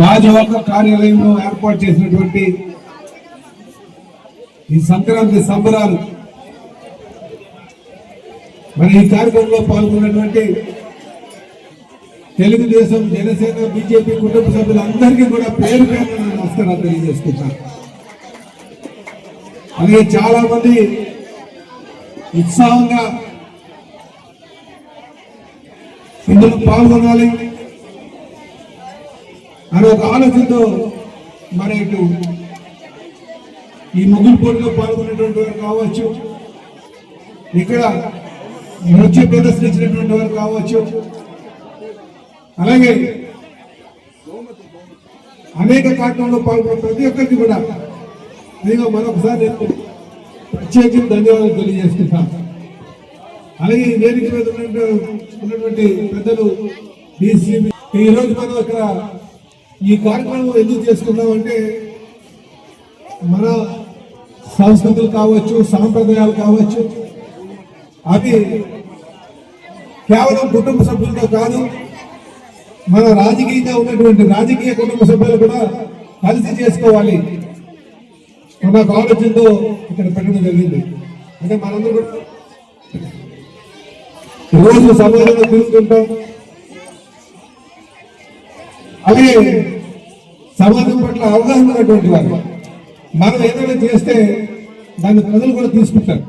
రాజవర్గ కార్యాలయంలో ఏర్పాటు చేసినటువంటి ఈ సంక్రాంతి సంబరాలు. మరి ఈ కార్యక్రమంలో పాల్గొన్నటువంటి తెలుగుదేశం జనసేన బీజేపీ కుటుంబ సభ్యులందరికీ కూడా పేరు పేరు నమస్కారాలు తెలియజేసుకుంటాను అలాగే చాలా మంది ఉత్సాహంగా ఇందులో పాల్గొనాలి. అనే ఒక ఆలోచనతో మరి ఇటు ఈ ముగ్గురు పోటీలో పాల్గొన్నటువంటి వారు కావచ్చు ఇక్కడ నృత్య ప్రదర్శించినటువంటి వారు కావచ్చు అలాగే అనేక కార్యక్రమంలో పాల్గొన్న ప్రతి ఒక్కరికి కూడా నేను మరొకసారి నేను ప్రత్యేకించి ధన్యవాదాలు తెలియజేస్తున్నాను. అలాగే వేదిక మీద ఉన్నటువంటి ఉన్నటువంటి పెద్దలు డిసిబి ఈ మనం ఇక్కడ ఈ కార్యక్రమం ఎందుకు చేసుకున్నామంటే మన సంస్కృతులు కావచ్చు సాంప్రదాయాలు కావచ్చు అవి కేవలం కుటుంబ సభ్యులతో కాదు మన రాజకీయంగా ఉన్నటువంటి రాజకీయ కుటుంబ సభ్యులు కూడా కలిసి చేసుకోవాలి నాకు ఆలోచనతో ఇక్కడ పెట్టడం జరిగింది. అంటే మనందరూ కూడా రోజు సమాజంలో తిరుగుతుంటాం. అది సమాజం పట్ల అవగాహన ఉన్నటువంటి వారు. మనం ఏదైనా చేస్తే దాన్ని ప్రజలు కూడా తీసుకుంటారు.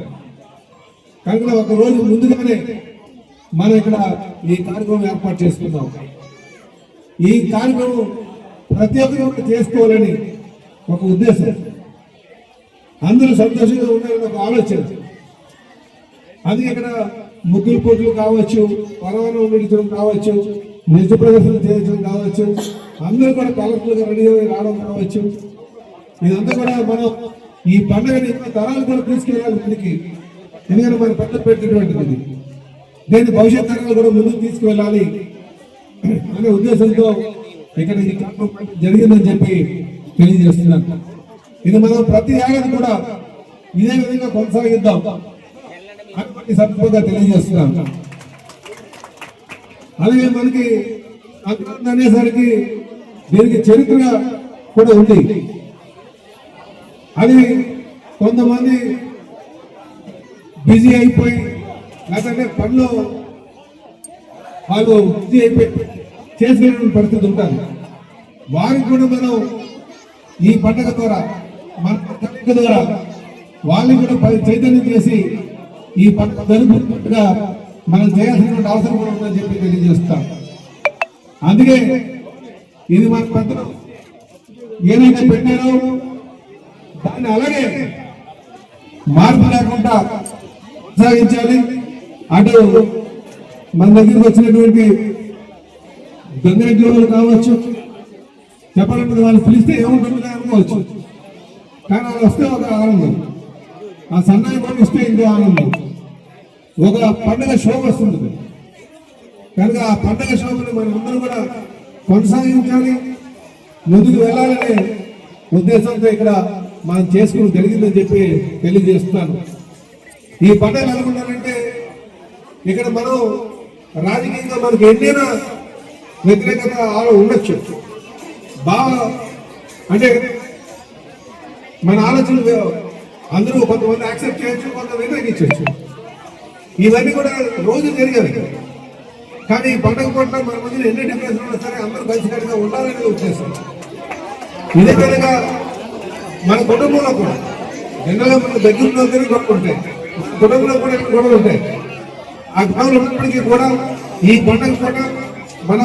కనుక ఒక రోజు ముందుగానే మనం ఇక్కడ ఈ కార్యక్రమం ఏర్పాటు చేసుకుందాం. ఈ కార్యక్రమం ప్రతి ఒక్కరు చేసుకోవాలని ఒక ఉద్దేశం. అందరూ సంతోషంగా ఉండాలని ఒక ఆలోచన. అది ఇక్కడ ముగ్గులు పోటీలు కావచ్చు పరవానం నడిచడం కావచ్చు నిజ ప్రదర్శన చేయించడం కావచ్చు అందరూ కూడా కలెక్టర్గా రెడీ అయ్యి రావడం కావచ్చు. ఇదంతా కూడా మనం ఈ పండుగని ఇంకా తరాలు కూడా తీసుకెళ్ళాలి ముందుకి ఎందుకంటే మన పెద్ద పెట్టినటువంటిది దీన్ని భవిష్యత్ తరాలు కూడా ముందుకు తీసుకువెళ్ళాలి. అనే ఉద్దేశంతో ఇక్కడ ఈ కార్యక్రమం జరిగిందని చెప్పి తెలియజేస్తున్నాను. ఇది మనం ప్రతి ఏడాది కూడా ఇదే విధంగా కొనసాగిద్దాం. అని సందర్భంగా తెలియజేస్తున్నాను. అలాగే మనకి సంక్రాంతి అనేసరికి దీనికి చరిత్ర కూడా ఉంది. అది కొంతమంది బిజీ అయిపోయి లేకపోతే పనిలో వాళ్ళు బిజీ అయిపోయి చేసుకునే పరిస్థితి ఉంటారు వారికి కూడా మనం ఈ పండుగ ద్వారా మన పండుగ ద్వారా వాళ్ళని కూడా చైతన్యం చేసి ఈ పండుగ జరుపుకున్నట్టుగా మనం చేయాల్సినటువంటి అవసరం కూడా ఉందని చెప్పి తెలియజేస్తాం. అందుకే ఇది మన పత్రం. ఏదైతే పెట్టారో దాన్ని అలాగే మార్పు లేకుండా కొనసాగించాలి. అటు మన దగ్గరికి వచ్చినటువంటి గంగిరెడ్డి కావచ్చు చెప్పాలంటే వాళ్ళు పిలిస్తే ఏముంటుంది అనుకోవచ్చు. కానీ వాళ్ళు వస్తే ఒక ఆనందం. ఆ సన్నాయి కూడా ఇస్తే ఇంకో ఆనందం. ఒక పండుగ శోభ వస్తుంది కనుక ఆ పండుగ శోభను మనం అందరూ కూడా కొనసాగించాలి. ముందుకు వెళ్ళాలనే ఉద్దేశంతో ఇక్కడ మనం చేసుకుని జరిగిందని చెప్పి తెలియజేస్తున్నాను. ఈ పండుగ అనుకున్నారంటే ఇక్కడ మనం రాజకీయంగా మనకు ఎన్నైనా వ్యతిరేకత ఆలో ఉండొచ్చు. బాగా అంటే మన ఆలోచనలు అందరూ కొంతమంది యాక్సెప్ట్ చేయొచ్చు కొంత వ్యతిరేకించవచ్చు ఇవన్నీ కూడా రోజు జరిగేవి. కానీ ఈ పండుగ పట్ల మన మధ్య ఎన్ని డిఫరెన్స్ ఉన్నా సరే అందరూ కలిసికట్టుగా ఉండాలనేది ఉద్దేశం. ఇదే విధంగా మన కుటుంబంలో కూడా జనరల్గా మన దగ్గరలో గొడవలు ఉంటాయి. కుటుంబంలో కూడా గొడవలు ఉంటాయి. ఆ గొడవలు ఉన్నప్పటికీ కూడా ఈ పండుగ పూట మన